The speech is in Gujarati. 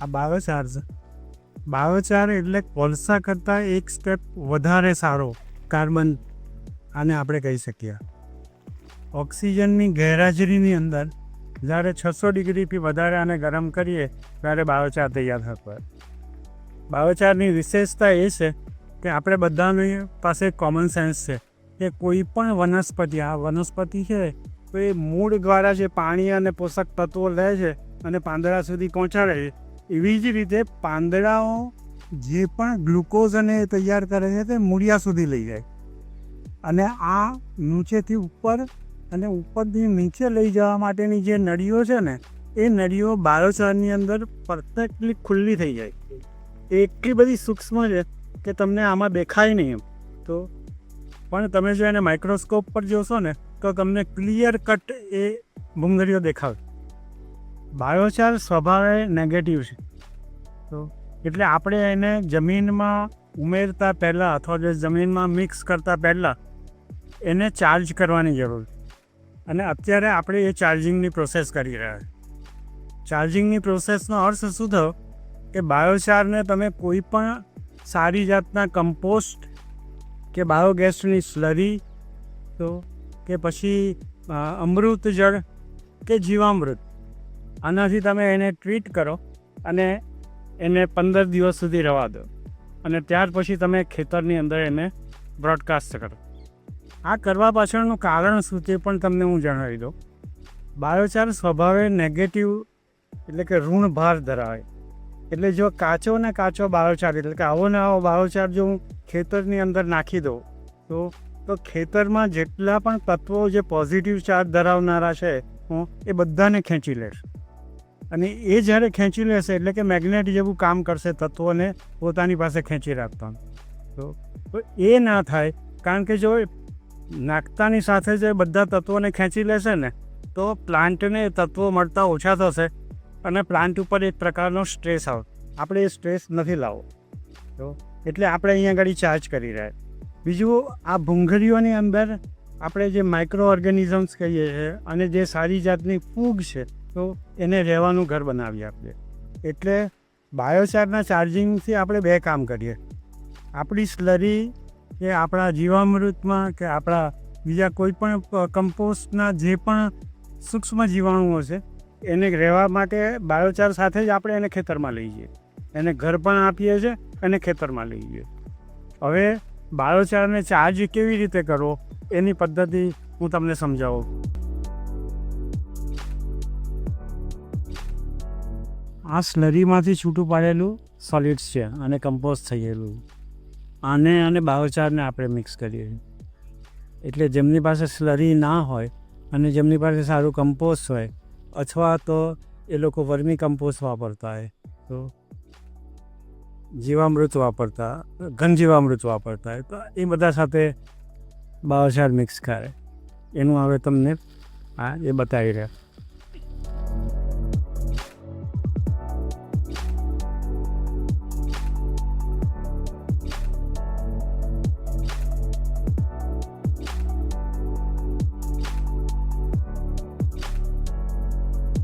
આ બાયોચાર છે. બાયોચાર એટલે કોલસા કરતાં એક સ્ટેપ વધારે સારો કાર્બન આને આપણે કહી શકીએ. ઓક્સિજનની ગેરહાજરીની અંદર જ્યારે છસો ડિગ્રીથી વધારે આને ગરમ કરીએ ત્યારે બાયોચાર તૈયાર થતો હોય. બાયોચારની વિશેષતા એ છે કે આપણે બધાની પાસે કોમન સેન્સ છે કે કોઈ પણ વનસ્પતિ, આ વનસ્પતિ છે તો એ મૂળ દ્વારા જે પાણી અને પોષક તત્વો લે છે અને પાંદડા સુધી પહોંચાડે છે એવી જ રીતે પાંદડાઓ જે પણ ગ્લુકોઝ અને તૈયાર કરે છે તે મૂળિયા સુધી લઈ જાય. અને આ નીચેથી ઉપર અને ઉપરથી નીચે લઈ જવા માટેની જે નળીઓ છે ને, એ નળીઓ બાયોચારની અંદર પરફેક્ટલી ખુલ્લી થઈ જાય. એ એટલી બધી સૂક્ષ્મ છે કે તમને આમાં દેખાય નહીં એમ. તો પણ તમે જો એને માઇક્રોસ્કોપ પર જોશો ને, તો તમને ક્લિયર કટ એ ભૂંગળીઓ દેખાવે. બાયોચાર સ્વભાવે નેગેટિવ છે. તો એટલે આપણે એને જમીનમાં ઉમેરતા પહેલાં અથવા તો જમીનમાં મિક્સ કરતા પહેલાં એને ચાર્જ કરવાની જરૂર છે. અને અત્યારે આપણે એ ચાર્જિંગની પ્રોસેસ કરી રહ્યા છીએ ચાર્જિંગની પ્રોસેસનો અર્થ શું થયો? કે બાયોચારને તમે કોઈ પણ સારી જાતના કમ્પોસ્ટ કે બાયોગેસની સ્લરી તો કે પછી અમૃત જળ કે જીવામૃત આનાથી તમે એને ટ્રીટ કરો અને એને પંદર દિવસ સુધી રવા દો. અને ત્યાર પછી તમે ખેતરની અંદર એને બ્રોડકાસ્ટ કરો. આ કરવા પાછળનું કારણ શું તે પણ તમને હું જણાવી દઉં. બાયોચાર સ્વભાવે નેગેટિવ એટલે કે ઋણ ભાર ધરાવે. એટલે જો કાચો ને કાચો બાયોચાર, એટલે કે આવો ને આવો બાયોચાર જો હું ખેતરની અંદર નાખી દઉં, તો તો ખેતરમાં જેટલા પણ તત્વો જે પોઝિટિવ ચાર્જ ધરાવનારા છે, હું એ બધાને ખેંચી લેશે અને એ જ્યારે ખેંચી લેશે એટલે કે મેગ્નેટ જેવું કામ કરશે તત્વોને પોતાની પાસે ખેંચી રાખવાનું. તો તો એ ના થાય, કારણ કે જો નાખતાની સાથે જે બધા તત્વોને ખેંચી લેશે ને, તો પ્લાન્ટને તત્વો મળતા ઓછા થશે અને પ્લાન્ટ ઉપર એક પ્રકારનો સ્ટ્રેસ આવે, આપણે એ સ્ટ્રેસ નથી લાવવો. તો એટલે આપણે અહીંયા આગળ ચાર્જ કરી રહ્યા. બીજું, આ ભૂંગળીઓની અંદર આપણે જે માઇક્રો ઓર્ગેનિઝમ્સ કહીએ છીએ અને જે સારી જાતની ફૂગ છે તો એને રહેવાનું ઘર બનાવીએ આપણે. એટલે બાયોચારના ચાર્જિંગથી આપણે બે કામ કરીએ. આપણી સ્લરી કે આપણા જીવામૃતમાં કે આપણા બીજા કોઈ પણ કમ્પોસ્ટના જે પણ સૂક્ષ્મ જીવાણુઓ છે, એને રહેવા માટે બાયોચાર સાથે જ આપણે એને ખેતરમાં લઈ જઈએ. એને ઘર પણ આપીએ છીએ અને ખેતરમાં લઈ જઈએ. હવે બાયોચારને ચાર્જ કેવી રીતે કરવો? એની પદ્ધતિ હું તમને સમજાવું. આ સ્લરીમાંથી છૂટું પાડેલું સોલિડ્સ છે અને કમ્પોઝ થયેલું આને અને બાયોચારને આપણે મિક્સ કરીએ. એટલે જેમની પાસે સ્લરી ના હોય અને જેમની પાસે સારું કમ્પોઝ હોય અથવા તો એ લોકો વર્મી કમ્પોઝ વાપરતા હોય, તો જીવામૃત વાપરતા ઘન જીવામૃત વાપરતા હોય, તો એ બધા સાથે બાયોચાર મિક્સ કરે. એનું હવે તમને આ એ બતાવી રહ્યા.